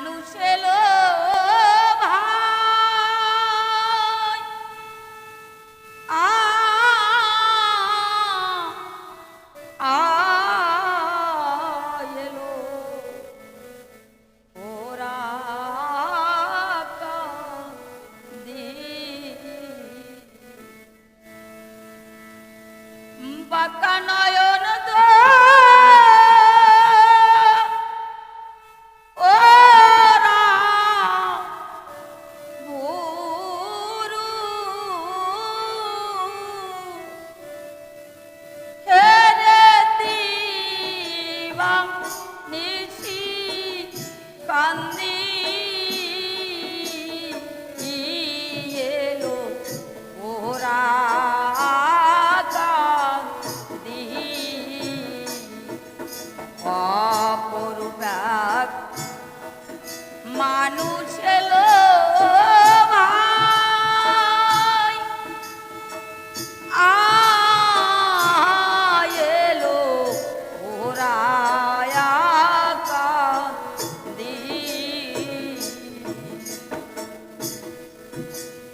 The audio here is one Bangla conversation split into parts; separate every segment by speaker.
Speaker 1: Anunciei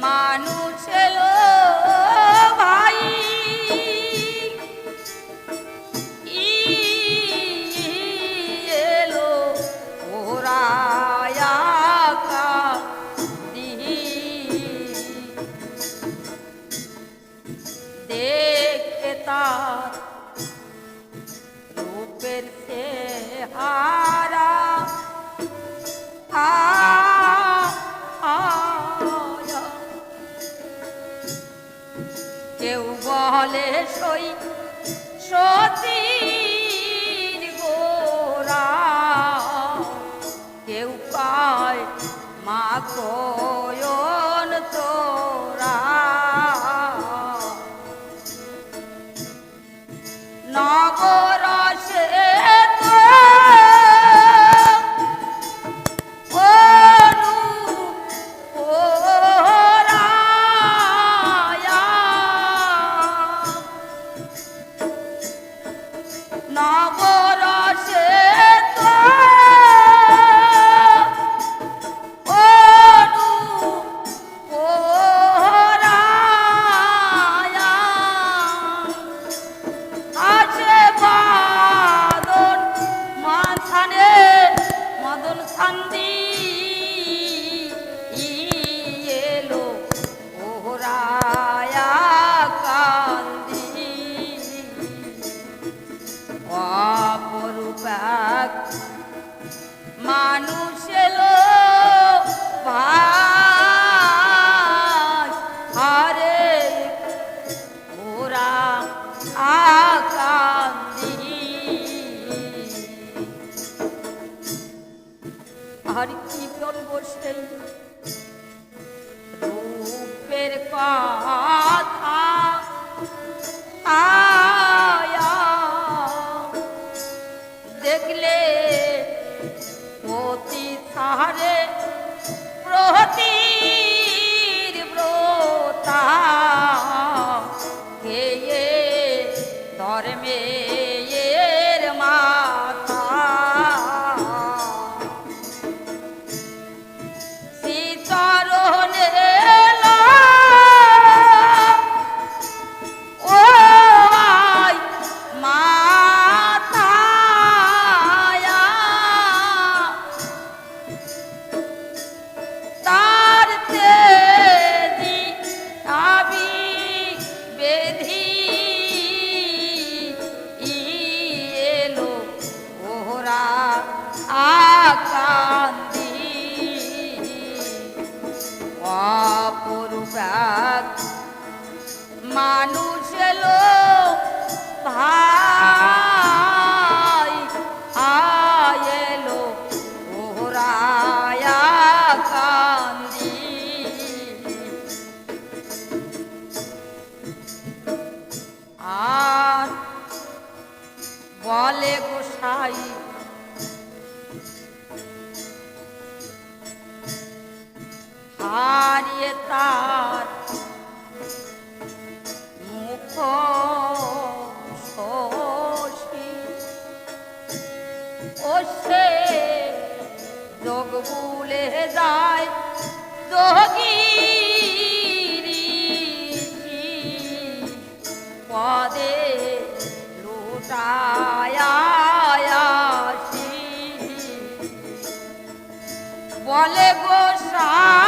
Speaker 1: Manu Chelo. কেউ বলে সই সতীর গোরা কেউ পায় মা কোয়ন তোরা। নগর 那么 তাহার জীবন বসে। রূপের কথা আয়া দেখলে মতি সাহারে মানুষ এলো ভাই ah!